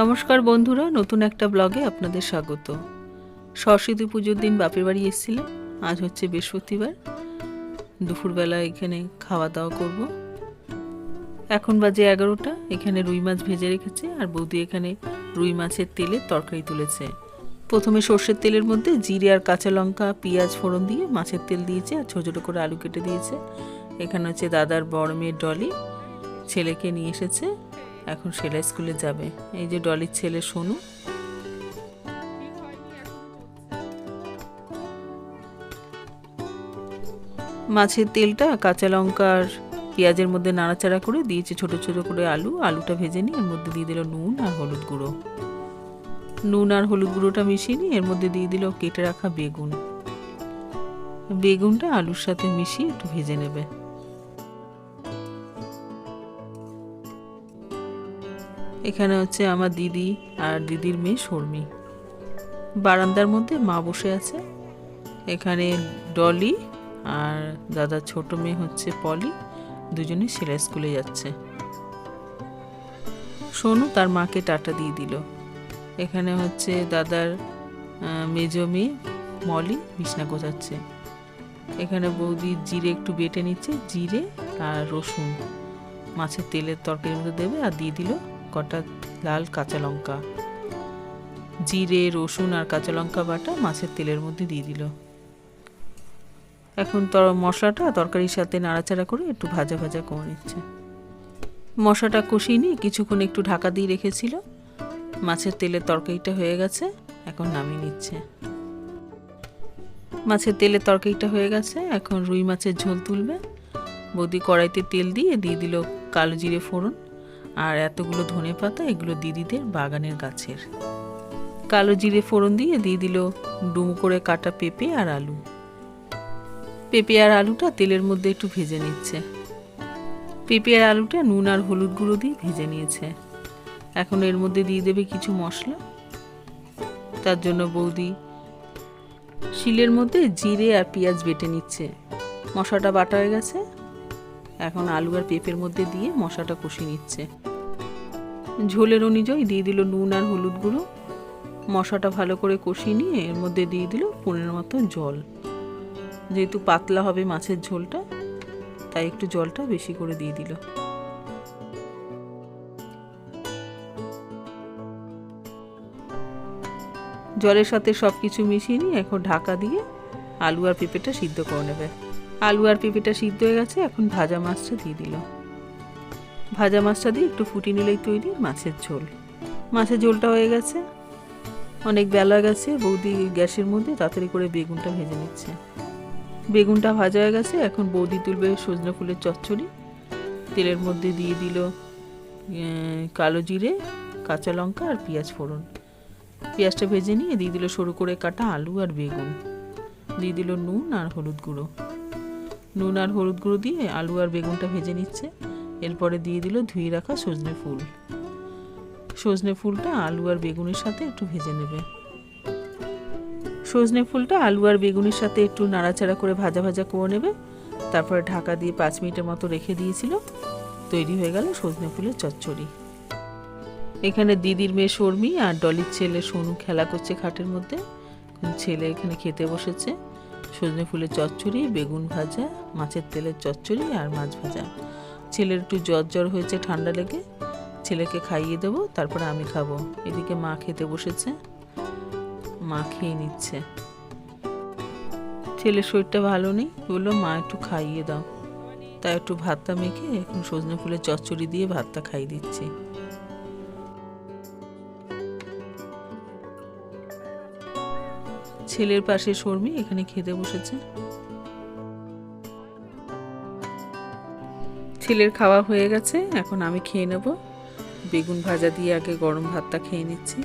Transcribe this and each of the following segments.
নমস্কার বন্ধুরা, নতুন একটা ব্লগে আপনাদের স্বাগত। সরস্বতী পুজোর দিন বাপের বাড়ি এসেছিলাম আজ হচ্ছে বৃহস্পতিবার। দুপুরবেলা এখানে খাওয়া দাওয়া করব। এখন বাজে এগারোটা, এখানে রুই মাছ ভেজে রেখেছে, আর বৌদি এখানে রুই মাছের তেলে তরকারি তুলেছে। প্রথমে সর্ষের তেলের মধ্যে জিরে আর কাঁচা লঙ্কা, পেঁয়াজ ফোড়ন দিয়ে মাছের তেল দিয়েছে, আর ছোটো ছোটো করে আলু কেটে দিয়েছে। এখানে হচ্ছে দাদার বড় মেয়ের ডলি, ছেলেকে নিয়ে এসেছে। এখন সেলাই স্কুলে যাবে। এই যে ডলির ছেলে সোনু। মাছের তেলটা কাঁচা লঙ্কার পেঁয়াজের মধ্যে নাড়াচাড়া করে দিয়েছে, ছোট ছোট করে আলু। আলুটা ভেজে নিয়ে এর মধ্যে দিয়ে দিল নুন আর হলুদ গুঁড়ো। নুন আর হলুদ গুঁড়োটা মিশিয়ে নিয়ে এর মধ্যে দিয়ে দিল কেটে রাখা বেগুন। বেগুনটা আলুর সাথে মিশিয়ে একটু ভেজে নেবে। এখানে হচ্ছে আমার দিদি আর দিদির মেয়ে শর্মি। বারান্দার মধ্যে মা বসে আছে। এখানে ডলি আর দাদার ছোট মেয়ে হচ্ছে পলি। দুজনে সেলাই স্কুলে যাচ্ছে। সোনু তার মাকে টাটা দিয়ে দিল। এখানে হচ্ছে দাদার মেজো মেয়ে মলি বিছনা গোছাচ্ছে। এখানে বৌদি জিরে একটু বেটে নিচ্ছে, জিরে আর রসুন। মাছের তেলের তরকারির মধ্যে দেবে আর দিয়ে দিল কটা লাল কাঁচা লঙ্কা। জিরে, রসুন আর কাঁচা লঙ্কা বাটা মাছের তেলের মধ্যে দিয়ে দিল। এখন তর মশলাটা তরকারির সাথে নাড়াচাড়া করে একটু ভাজা ভাজা করে নিচ্ছে। মশলাটা কষিয়ে নিয়ে কিছুক্ষণ একটু ঢাকা দিয়ে রেখেছিল। মাছের তেলের তরকারিটা হয়ে গেছে, এখন নামিয়ে নিচ্ছে। মাছের তেলের তরকারিটা হয়ে গেছে, এখন রুই মাছের ঝোল তুলবে। বৌদি কড়াইতে তেল দিয়ে দিয়ে দিল কালো জিরে ফোড়ন। আর এতগুলো ধনে পাতা এগুলো দিদিদের বাগানের গাছের। কালো জিরে ফোড়ন দিয়ে দিয়ে দিল ডুমো করে কাটা পেঁপে আর আলু। পেঁপে আর আলুটা তেলের মধ্যে একটু ভেজে নিচ্ছে। পেঁপে আর আলুটা নুন আর হলুদ গুঁড়ো দিয়ে ভেজে নিয়েছে। এখন এর মধ্যে দিয়ে দেবে কিছু মশলা। তার জন্য বৌদি শিলের মধ্যে জিরে আর পেঁয়াজ বেটে নিচ্ছে। মশলাটা বাটা হয়ে গেছে। এখন আলু আর পেঁপের মধ্যে দিয়ে মশাটা কষিয়ে নিচ্ছে। ঝোলের অনুযায়ী দিয়ে দিল নুন আর হলুদ গুঁড়ো। মশাটা ভালো করে কষিয়ে নিয়ে এর মধ্যে দিয়ে দিল পনেরো মতো জল। যেহেতু পাতলা হবে মাছের ঝোলটা, তাই একটু জলটা বেশি করে দিয়ে দিল। জলের সাথে সব কিছু মিশিয়ে নিয়ে এখন ঢাকা দিয়ে আলু আর পেঁপেটা সিদ্ধ করে নেবে। আলু আর পেঁপেটা সিদ্ধ হয়ে গেছে, এখন ভাজা মাছটা দিয়ে দিল। ভাজা মাছটা দিয়ে একটু ফুটিয়ে নিলেই তৈরি মাছের ঝোল। মাছের ঝোলটা হয়ে গেছে। অনেক বেলা গেছে, বৌদি গ্যাসের মধ্যে তাড়াতাড়ি করে বেগুনটা ভেজে নিচ্ছে। বেগুনটা ভাজা হয়ে গেছে, এখন বৌদি তুলবে সজনে ফুলের চচ্চড়ি। তেলের মধ্যে দিয়ে দিল কালো জিরে, কাঁচা লঙ্কা আর পেঁয়াজ ফোড়ন। পেঁয়াজটা ভেজে নিয়ে দিয়ে দিল সরু করে কাটা আলু আর বেগুন। দিয়ে দিল নুন আর হলুদ গুঁড়ো। নুন আর হলুদ গুঁড়ো দিয়ে আলু আর বেগুনটা ভেজে নিচ্ছে। এরপরে দিয়ে দিল ধুয়ে রাখা সজনে ফুল। সজনে ফুলটা আলু আর বেগুনের সাথে একটু ভেজে নেবে। সজনে ফুলটা আলু আর বেগুনের সাথে একটু নাড়াচাড়া করে ভাজা ভাজা করে নেবে। তারপরে ঢাকা দিয়ে পাঁচ মিনিটের মতো রেখে দিয়েছিল। তৈরি হয়ে গেল সজনে ফুলের চচ্চড়ি। এখানে দিদির মেয়ে শর্মি আর ডলির ছেলে সোনু খেলা করছে খাটের মধ্যে। ছেলে এখানে খেতে বসেছে। সজনে ফুলের চচ্চড়ি, বেগুন ভাজা, মাছের তেলের চচ্চড়ি আর মাছ ভাজা। ছেলের একটু জ্বর জ্বর হয়েছে ঠান্ডা লেগে, ছেলেকে খাইয়ে দেবো, তারপরে আমি খাব। এদিকে মা খেতে বসেছে, মা খেয়ে নিচ্ছে। ছেলের শরীরটা ভালো নেই, বলল, মা, একটু খাইয়ে দাও। তাই একটু ভাতটা মেখে এখন সজনে ফুলের চচ্চড়ি দিয়ে ভাতটা খাইয়ে দিচ্ছি। ছেলের পাশে শর্মি এখানে খেতে বসেছে। ছেলের খাওয়া হয়ে গেছে, এখন আমি খেয়ে নেব। বেগুন ভাজা দিয়ে আগে গরম ভাতটা খেয়ে নিচ্ছি।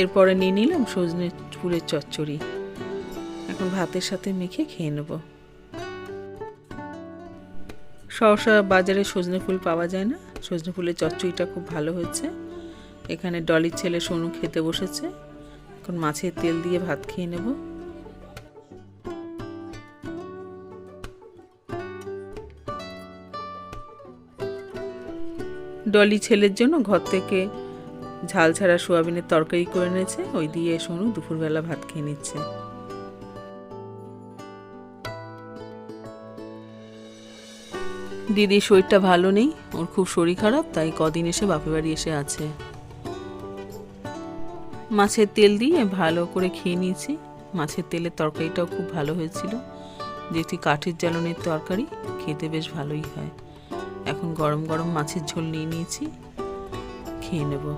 এরপরে নিয়ে নিলাম সজনে ফুলের চচ্চড়ি। ভাতের সাথে মেখে খেয়ে নেব। সহসা বাজারে সজনে ফুল পাওয়া যায় না। সজনে ফুলের চচ্চড়িটা খুব ভালো হয়েছে। এখানে ডলির ছেলে সোনু খেতে বসেছে। এখন মাছের তেল দিয়ে ভাত খেয়ে নেব। ডলি ছেলের জন্য ঘর থেকে ঝাল ছাড়া সোয়াবিনের তরকারি করে নিয়েছে ওই দিয়ে সোনু দুপুরবেলা ভাত খেয়ে নিচ্ছে। দিদির শরীরটা ভালো নেই, ওর খুব শরীর খারাপ, তাই কদিন এসে বাপের বাড়ি এসে আছে। মাছের তেল দিয়ে ভালো করে খেয়ে নিয়েছি। মাছের তেলের তরকারিটাও খুব ভালো হয়েছিল। যেহেতু কাঠের জ্বালনের তরকারি, খেতে বেশ ভালোই হয়। এখন গরম গরম মাছের ঝোল নিয়ে নিয়েছি, খেয়ে নেব।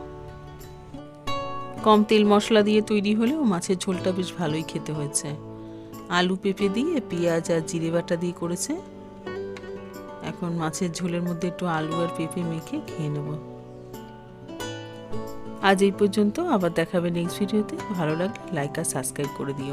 কম তেল মশলা দিয়ে তৈরি হলেও মাছের ঝোলটা বেশ ভালোই খেতে হয়েছে। আলু পেঁপে দিয়ে পেঁয়াজ আর জিরে বাটা দিয়ে করেছে। এখন মাছের ঝোলের মধ্যে একটু আলু আর পেঁপে মেখে খেয়ে নেব। আজ এই পর্যন্ত, আবার দেখাবে নেক্সট ভিডিওতে ভালো লাগলে লাইক আর সাবস্ক্রাইব করে দিও।